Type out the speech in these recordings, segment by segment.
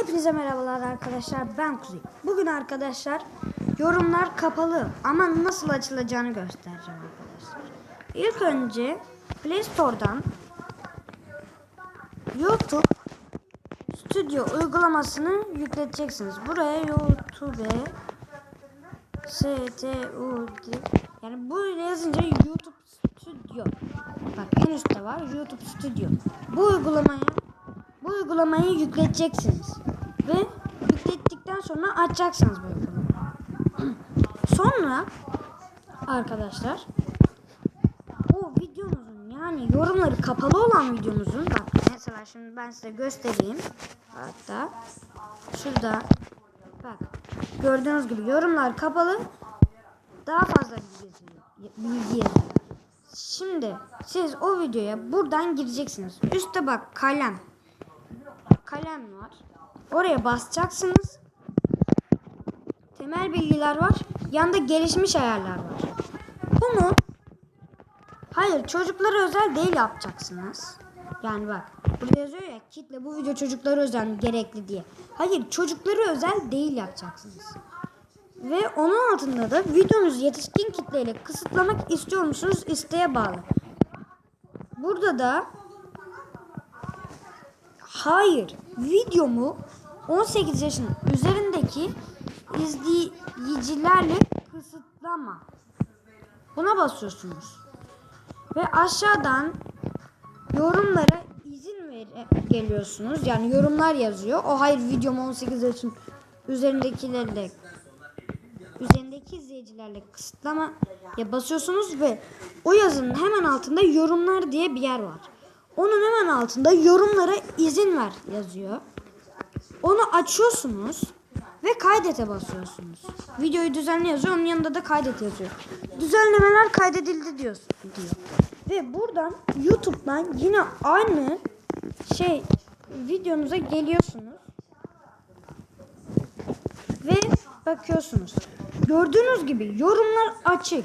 Hepinize merhabalar arkadaşlar ben Kuzey. Bugün arkadaşlar yorumlar kapalı ama nasıl açılacağını göstereceğim arkadaşlar. İlk önce Play Store'dan YouTube Studio uygulamasını yükleteceksiniz. Buraya YouTube S T U D yani bu yazınca YouTube Studio. Bak en üstte var YouTube Studio. Bu uygulamayı bu uygulamayı yükleteceksiniz. Ve yüklettikten sonra açacaksınız bu uygulamayı. Sonra arkadaşlar o videonuzun yani yorumları kapalı olan videonuzun bak mesela şimdi ben size göstereyim. Hatta şurada bak gördüğünüz gibi yorumlar kapalı daha fazla bilgi. Şimdi siz o videoya buradan gireceksiniz. Üstte bak kalem. Kalem var. Oraya basacaksınız. Temel bilgiler var. Yanda gelişmiş ayarlar var. Bunu hayır çocuklara özel değil yapacaksınız. Yani bak burada yazıyor ya kitle bu video çocuklara özel gerekli diye. Hayır çocuklara özel değil yapacaksınız. Ve onun altında da videonuzu yetişkin kitleyle kısıtlamak istiyor musunuz? İsteğe bağlı. Burada da hayır videomu 18 yaşın üzerindeki izleyicilerle kısıtlama. Buna basıyorsunuz. Ve aşağıdan yorumlara izin ver geliyorsunuz. Yani yorumlar yazıyor. O hayır videomu 18 yaşın üzerindekilerle üzerindeki izleyicilerle kısıtlamaya basıyorsunuz ve o yazının hemen altında yorumlar diye bir yer var. Onun hemen altında yorumlara izin ver yazıyor. Onu açıyorsunuz ve kaydete basıyorsunuz. Videoyu düzenle yazıyor. Onun yanında da kaydet yazıyor. Düzenlemeler kaydedildi diyor. diyor. Ve buradan YouTube'dan yine aynı şey videonuza geliyorsunuz. Ve bakıyorsunuz. Gördüğünüz gibi yorumlar açık.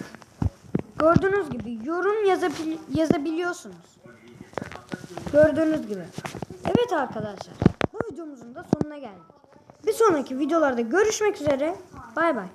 Gördüğünüz gibi yorum yazabil yazabiliyorsunuz. Gördüğünüz gibi. Evet arkadaşlar. Bu videomuzun da sonuna geldik. Bir sonraki videolarda görüşmek üzere. Bay bay.